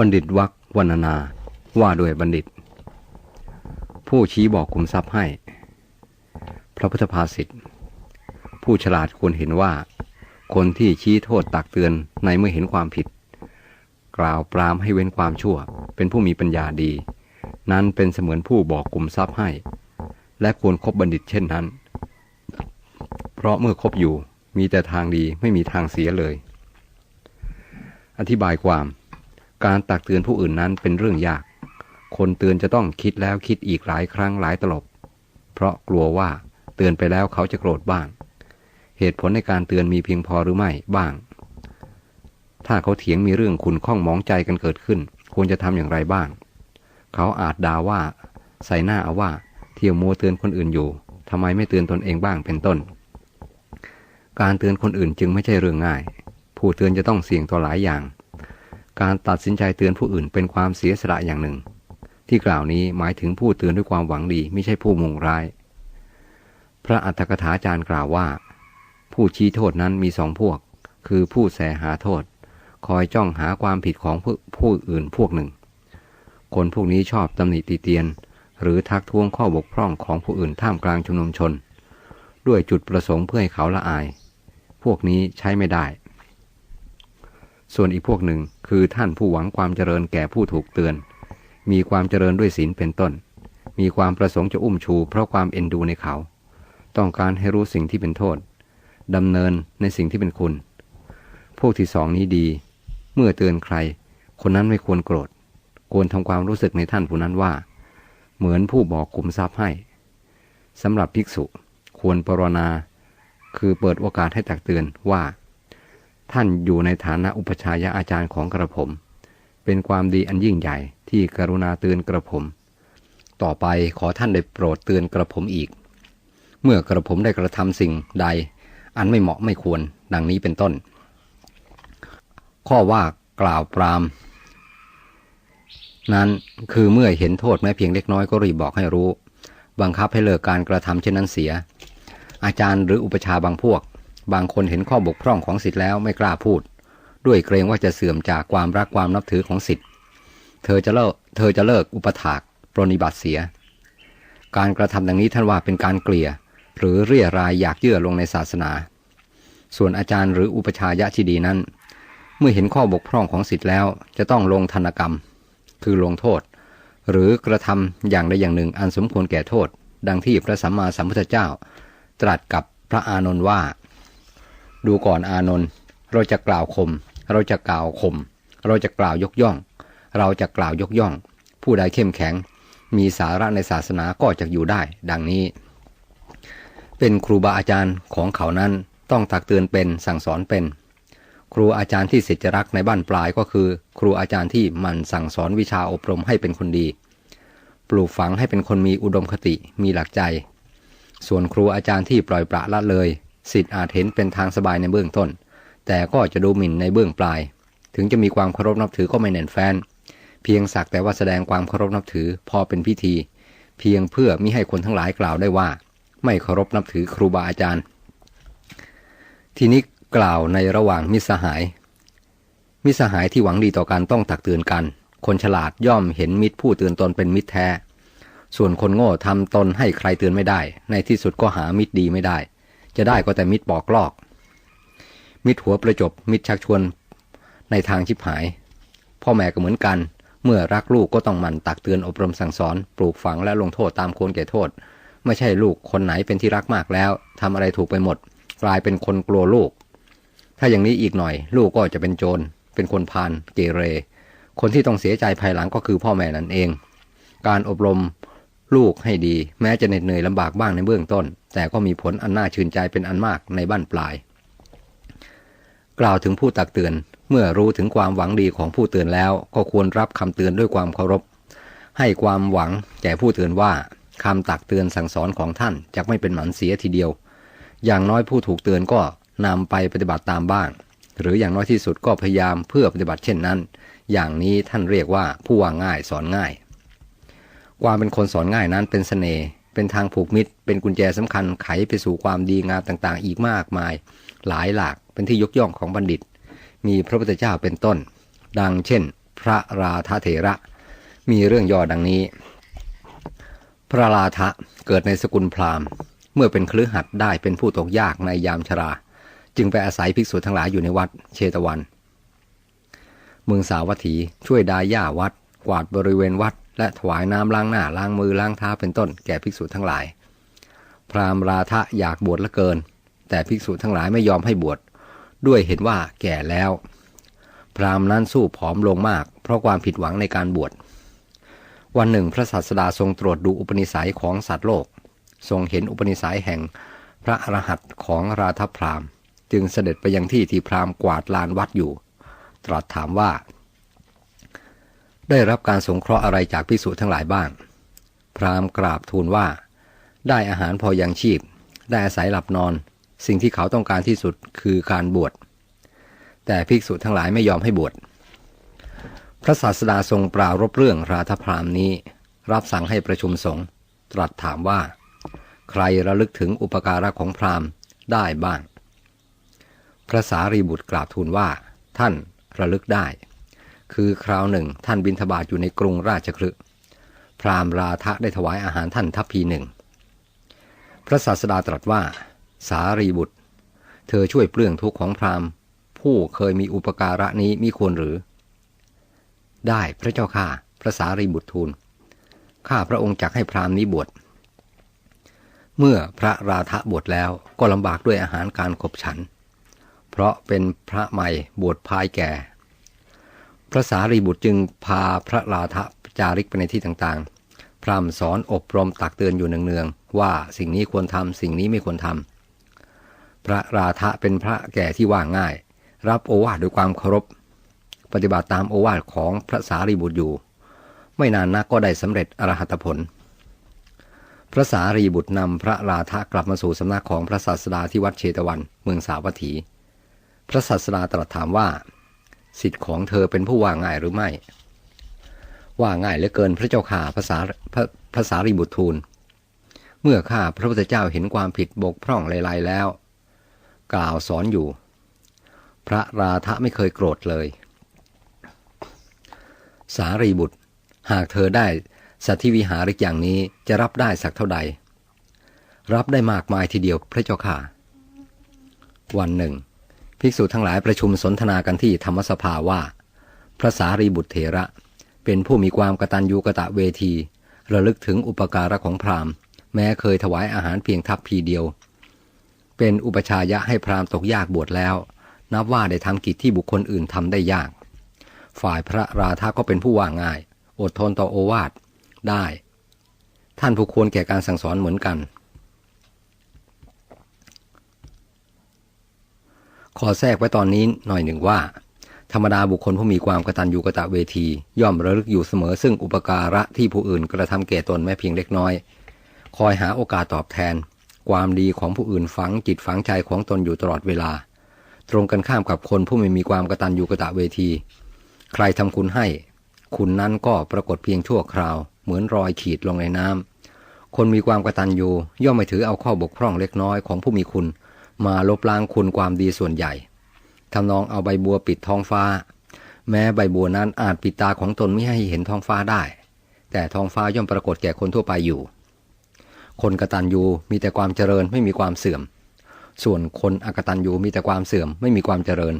บัณฑิตวักวรรณนาว่าด้วยบัณฑิต ผู้ชี้บอกคุมทรัพย์ให้ พระพุทธภาษิตผู้ฉลาดควรเห็นว่า คนที่ชี้โทษตักเตือนในเมื่อเห็นความผิด กล่าวปรามให้เว้นความชั่ว เป็นผู้มีปัญญาดี นั้นเป็นเสมือนผู้บอกกลุ่มทรัพย์ให้ และควรครบบัณฑิตเช่นนั้น เพราะเมื่อคบอยู่มีแต่ทางดีไม่มีทางเสียเลย อธิบายความ การตักเตือนผู้อื่นนั้นเป็นเรื่องยาก คนเตือนจะต้องคิดแล้วคิดอีกหลายครั้งหลายตลบ เพราะกลัวว่าเตือนไปแล้วเขาจะโกรธบ้าง เหตุผลในการเตือนมีเพียงพอหรือไม่บ้าง ถ้าเขาเถียงมีเรื่องขุนข้องมองใจกันเกิดขึ้น ควรจะทำอย่างไรบ้าง เขาอาจด่าว่า ใส่หน้าเอาว่า เที่ยวมัวเตือนคนอื่นอยู่ทำไมไม่เตือนตนเองบ้างเป็นต้น การเตือนคนอื่นจึงไม่ใช่เรื่องง่าย ผู้เตือนจะต้องเสี่ยงต่อหลายอย่าง การตัดสินใจเตือนผู้อื่นเป็นความเสียสละอย่างหนึ่ง ที่กล่าวนี้หมายถึงผู้เตือนด้วยความหวังดีไม่ใช่ผู้มุ่งร้าย พระอัฏฐกถาจารย์กล่าวว่า ผู้ชี้โทษนั้นมีสองพวก คือผู้แสหาโทษ คอยจ้องหาความผิดของผู้ผู้อื่นพวกหนึ่ง คนพวกนี้ชอบตำหนิตีเตียน หรือทักท้วงข้อบกพร่องของผู้อื่นท่ามกลางชุมนุมชน ด้วยจุดประสงค์เพื่อให้เขาละอาย พวกนี้ใช้ไม่ได้ ส่วนอีกพวกหนึ่งคือท่านผู้หวังความเจริญแก่ผู้ถูกเตือน มีความเจริญด้วยศีลเป็นต้น มีความประสงค์จะอุ้มชูเพราะความเอ็นดูในเขา ต้องการให้รู้สิ่งที่เป็นโทษดำเนินในสิ่งที่เป็นคุณ พวกที่สองนี้ดี เมื่อเตือนใคร คนนั้นไม่ควรโกรธ ควรทำความรู้สึกในท่านผู้นั้นว่า เหมือนผู้บอกคุมทรัพย์ให้สำหรับภิกษุควรปรนนาคือเปิดโอกาสให้ตักเตือนว่า ท่านอยู่ในฐานะอุปชายะอาจารย์ของกระผม เป็นความดีอันยิ่งใหญ่ที่กรุณาเตือนกระผม ต่อไปขอท่านได้โปรดเตือนกระผมอีก เมื่อกระผมได้กระทำสิ่งใด อันไม่เหมาะไม่ควร ดังนี้เป็นต้น ข้อว่ากล่าวปรามนั้นคือเมื่อเห็นโทษแม้เพียงเล็กน้อยก็รีบบอกให้รู้ บังคับให้เลิกการกระทำเช่นนั้นเสีย อาจารย์หรืออุปชาบางพวก บางคนเห็นข้อบกพร่องของสิทธิ์แล้วไม่กล้าพูด ด้วยเกรงว่าจะเสื่อมจากความรักความนับถือของสิทธิ์เธอจะเลิกเธอจะเลิกอุปถากปรนิบัติเสีย การกระทำดังนี้ท่านว่าเป็นการเกลี่ยหรือเรียรายอยากเยื่อลงในศาสนา ส่วนอาจารย์หรืออุปชายะที่ดีนั้น เมื่อเห็นข้อบกพร่องของสิทธิ์แล้วจะต้องลงธนกรรม คือลงโทษ หรือกระทำอย่างใดอย่างหนึ่งอันสมควรแก่โทษ ดังที่พระสัมมาสัมพุทธเจ้า ตรัสกับพระอานนท์ว่า ดูก่อนอานนท์เราจะกล่าวคม เราจะกล่าวข่มเราจะกล่าวยกย่อง เราจะกล่าวยกย่อง ผู้ใดเข้มแข็ง มีสาระในศาสนาก็จะอยู่ได้ ดังนี้ เป็นครูบาอาจารย์ของเขานั้นต้องตักเตือนเป็นสั่งสอนเป็น ครูอาจารย์ที่ศิษยรักในบ้านปลายก็คือ ครูอาจารย์ที่มันสั่งสอนวิชาอบรมให้เป็นคนดี ปลูกฝังให้เป็นคนมีอุดมคติมีหลักใจ ส่วนครูอาจารย์ที่ปล่อยปละละเลย สิทธิ์อาจเห็นเป็นทางสบายในเบื้องต้น แต่ก็จะดูหมิ่นในเบื้องปลาย ถึงจะมีความเคารพนับถือก็ไม่แน่นแฟน เพียงสักแต่ว่าแสดงความเคารพนับถือพอเป็นพิธี เพียงเพื่อมิให้คนทั้งหลายกล่าวได้ว่า ไม่เคารพนับถือครูบาอาจารย์ ทีนี้กล่าวในระหว่างมิสหาย มิสหายที่หวังดีต่อกันต้องตักเตือนกัน คนฉลาดย่อมเห็นมิตรผู้เตือนตนเป็นมิตรแท้ ส่วนคนโง่ทำตนให้ใครเตือนไม่ได้ ในที่สุดก็หามิตรดีไม่ได้ จะได้ก็แต่มิตรบอกลอก มิตรหัวประจบ มิตรชักชวนในทางชิบหาย พ่อแม่ก็เหมือนกัน เมื่อรักลูกก็ต้องมันตักเตือนอบรมสั่งสอน ปลูกฝังและลงโทษตามควรแก่โทษ ไม่ใช่ลูกคนไหนเป็นที่รักมากแล้วทำอะไรถูกไปหมด กลายเป็นคนกลัวลูก ถ้าอย่างนี้อีกหน่อย ลูกก็จะเป็นโจร เป็นคนพาลเกเร คนที่ต้องเสียใจภายหลังก็คือพ่อแม่นั่นเอง การอบรม ลูกให้ดี แม้จะเหน็ดเหนื่อยลำบากบ้างในเบื้องต้น แต่ก็มีผลอันน่าชื่นใจเป็นอันมากในบ้านปลาย กล่าวถึงผู้ตักเตือน เมื่อรู้ถึงความหวังดีของผู้เตือนแล้ว ก็ควรรับคำเตือนด้วยความเคารพ ให้ความหวังแก่ผู้เตือนว่าคำตักเตือนสั่งสอนของท่านจะไม่เป็นหมันเสียทีเดียว อย่างน้อยผู้ถูกเตือนก็นำไปปฏิบัติตามบ้าง หรืออย่างน้อยที่สุดก็พยายามเพื่อปฏิบัติเช่นนั้น อย่างนี้ท่านเรียกว่าผู้ว่าง่ายสอนง่าย ความเป็นคนสอนง่ายนั้นเป็นสเสน่ห์เป็นทางผูกมิตร เป็นกุญแจสำคัญไขไปสู่ความดีงามต่างๆ อีกมากมาย หลายหลากเป็นที่ยกย่องของบัณฑิต มีพระพุทธเจ้าเป็นต้น ดังเช่น พระราธเถระ มีเรื่องย่อดังนี้ พระราธะเกิดในสกุลพราหมณ์ เมื่อเป็นคลือหัดได้เป็นผู้ตกยากในยามชรา จึงไปอาศัยภิกษุทั้งหลายอยู่ในวัดเชตวัน เมืองสาวัตถีช่วยดาย่าวัด กวาดบริเวณวัด และถวายน้ำล้างหน้าล้างมือล้างเท้าเป็นต้นแก่ภิกษุทั้งหลาย พราหมณ์ราธะอยากบวชละเกิน แต่ภิกษุทั้งหลายไม่ยอมให้บวชด้วยเห็นว่าแก่แล้ว พราหมณ์นั้นสู้ผอมลงมาก เพราะความผิดหวังในการบวชวันหนึ่งพระศาสดาทรงตรวจดูอุปนิสัยของสัตว์โลก ทรงเห็นอุปนิสัยแห่งพระอรหันต์ของราธพราม จึงเสด็จไปยังที่ที่พรามกวาดลานวัดอยู่ ตรัสถามว่า ได้รับการสงเคราะห์อะไรจากภิกษุทั้งหลายบ้าง พราหมณ์กราบทูลว่า ได้อาหารพอยังชีพ ได้อาศัยหลับนอน สิ่งที่เขาต้องการที่สุดคือการบวช แต่ภิกษุทั้งหลายไม่ยอมให้บวช พระศาสดาทรงปรารบเรื่องราธพรามนี้ รับสั่งให้ประชุมสงฆ์ตรัสถามว่า ใครระลึกถึงอุปการะของพราหมณ์ได้บ้าง พระสารีบุตรกราบทูลว่า ท่านระลึกได้ คือคราวหนึ่ง ท่านบินทบาทอยู่ในกรุงราชคฤห์พราหมณ์ราธะได้ถวายอาหารท่านทัพพีหนึ่ง พระศาสดาตรัสว่า สารีบุตร เธอช่วยเปลื้องทุกข์ของพราหมณ์ ผู้เคยมีอุปการะนี้มิควรหรือ ได้พระเจ้าข้าพระสารีบุตรทูลข้าพระองค์จักให้พราหมณ์นี้บวชเมื่อพระราธะบวชแล้วก็ลำบากด้วยอาหารการขบฉัน เพราะเป็นพระใหม่บวชภายแก่ ระสารีบุตรจึงพาพระราธะจาริกไปในที่ต่างๆ พร่ำสอนอบรมตักเตือนอยู่เนืองๆ ว่าสิ่งนี้ควรทำสิ่งนี้ไม่ควรทำ พระราธะเป็นพระแก่ที่ว่าง่าย รับโอวาทด้วยความเคารพ ปฏิบัติตามโอวาทของพระสารีบุตรอยู่ ไม่นานนักก็ได้สำเร็จอรหัตผล พระสารีบุตรนำพระราธะกลับมาสู่สำนักของพระศาสดาที่วัดเชตวันเมืองสาวัตถี พระศาสดาตรัสถามว่า สิทธิ์ของเธอเป็นผู้ว่าง่ายหรือไม่ ว่าง่ายเหลือเกินพระเจ้าข่าภาษาพระภาษารีบุตรทูล เมื่อข้าพระพุทธเจ้าเห็นความผิดบกพร่องเลายๆแล้ว กล่าวสอนอยู่ พระราธะไม่เคยโกรธเลย สารีบุตร หากเธอได้สัตธิวิหาริกอย่างนี้จะรับได้สักเท่าใด รับได้มากมายทีเดียวพระเจ้าค่ะ วันหนึ่ง ภิกษุทั้งหลายประชุมสนทนากันที่ธรรมสภาว่า พระสารีบุตรเถระ เป็นผู้มีความกตัญญูกะตะเวที ระลึกถึงอุปการะของพราหมณ์ แม้เคยถวายอาหารเพียงทัพพีเดียว เป็นอุปชายะให้พราหมณ์ตกยากบวชแล้ว นับว่าได้ทำกิจที่บุคคลอื่นทำได้ยาก ฝ่ายพระราธาก็เป็นผู้ว่าง่าย อดทนต่อโอวาทได้ ท่านผู้ควรแก่การสั่งสอนเหมือนกัน ขอแทรกไว้ตอนนี้หน่อยหนึ่งว่า ธรรมดาบุคคลผู้มีความกตัญญูกะตะเวที ย่อมระลึกอยู่เสมอซึ่งอุปการะที่ผู้อื่นกระทำแก่ตนแม้เพียงเล็กน้อย คอยหาโอกาสตอบแทน ความดีของผู้อื่นฝังจิตฝังใจของตนอยู่ตลอดเวลา ตรงกันข้ามกับคนผู้ไม่มีความกตัญญูกะตะเวที ใครทำคุณให้ คุณนั้นก็ปรากฏเพียงชั่วคราว เหมือนรอยขีดลงในน้ำคนมีความกตัญญูย่อมไม่ถือเอาข้อบกพร่องเล็กน้อยของผู้มีคุณ มาลบล้างคุณความดีส่วนใหญ่ทำนองเอาใบบัวปิดท้องฟ้า แม้ใบบัวนั้นอาจปิดตาของตนไม่ให้เห็นท้องฟ้าได้ แต่ท้องฟ้าย่อมปรากฏแก่คนทั่วไปอยู่ คนกระตัญญูมีแต่ความเจริญไม่มีความเสื่อม ส่วนคนอกตัญญูมีแต่ความเสื่อมไม่มีความเจริญ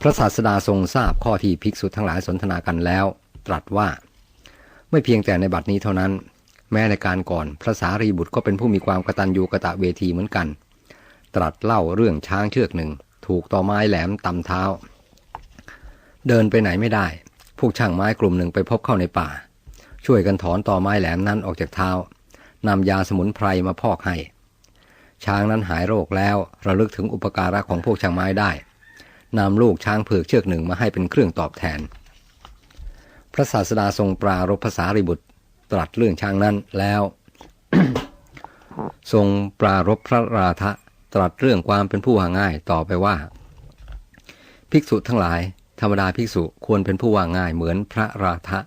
พระศาสดาทรงทราบข้อที่ภิกษุทั้งหลายสนทนากันแล้ว ตรัสว่า ไม่เพียงแต่ในบัดนี้เท่านั้น แม้ในการก่อนพระสารีบุตรก็เป็นผู้มีความกตัญญูกะตะเวทีเหมือนกัน ตรัสเล่าเรื่องช้างเชือกหนึ่ง ถูกต่อไม้แหลมตำเท้า เดินไปไหนไม่ได้ พวกช่างไม้กลุ่มหนึ่งไปพบเข้าในป่า ช่วยกันถอนต่อไม้แหลมนั้นออกจากเท้านำยาสมุนไพรมาพอกให้ ช้างนั้นหายโรคแล้วระลึกถึงอุปการะของพวกช่างไม้ได้นำลูกช้างเผือกเชือกหนึ่งมาให้เป็นเครื่องตอบแทน พระศาสดาทรงปรารบภาษาริบุตรตรัสเรื่องช้างนั้นแล้ว ทรงปรารบพระราธะ ตรัสเรื่องความเป็นผู้ว่าง่ายต่อไปว่า ภิกษุทั้งหลาย ธรรมดาภิกษุควรเป็นผู้ว่าง่ายเหมือนพระราธะ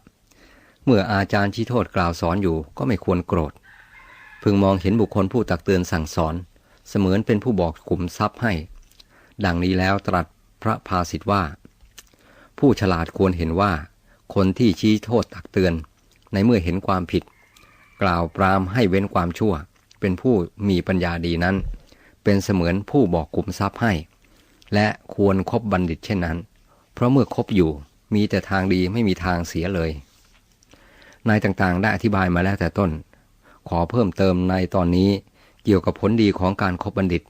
เมื่ออาจารย์ชี้โทษกล่าวสอนอยู่ก็ไม่ควรโกรธ พึงมองเห็นบุคคลผู้ตักเตือนสั่งสอน เสมือนเป็นผู้บอกขุมทรัพย์ให้ ดังนี้แล้วตรัสพระภาสิทธว่า ผู้ฉลาดควรเห็นว่า คนที่ชี้โทษตักเตือน ในเมื่อเห็นความผิด กล่าวปรามให้เว้นความชั่ว เป็นผู้มีปัญญาดีนั้น เป็นเสมือนผู้บอกกลุ่มทรัพย์ให้ และควรครบบัณฑิตเช่นนั้น เพราะเมื่อคบอยู่มีแต่ทางดีไม่มีทางเสียเลยนายต่างๆได้อธิบายมาแล้วแต่ต้น ขอเพิ่มเติมในตอนนี้เกี่ยวกับผลดีของการครบบัณฑิต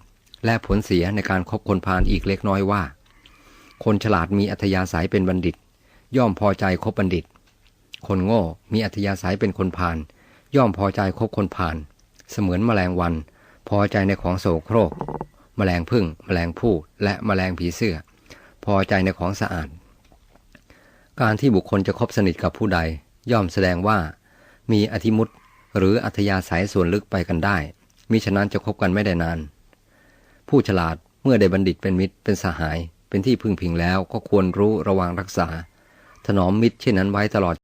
และผลเสียในการคบคนพาลอีกเล็กน้อยว่า คนฉลาดมีอัธยาศัยเป็นบัณฑิต ย่อมพอใจคบบัณฑิต คนโง่มีอัธยาศัยเป็นคนพาลย่อมพอใจคบคนพาลเสมือนแมลงวัน พอใจในของโสโครก แมลงพึ่ง แมลงผู้และแมลงผีเสื้อ พอใจในของสะอาด การที่บุคคลจะคบสนิทกับผู้ใด ย่อมแสดงว่า มีอธิมุตหรืออัธยาศัยส่วนลึกไปกันได้ มิฉะนั้นจะคบกันไม่ได้นาน ผู้ฉลาดเมื่อได้บัณฑิตเป็นมิตรเป็นสหาย เป็นที่พึ่งพิงแล้วก็ควรรู้ระวังรักษา ถนอมมิตรเช่นนั้นไว้ตลอด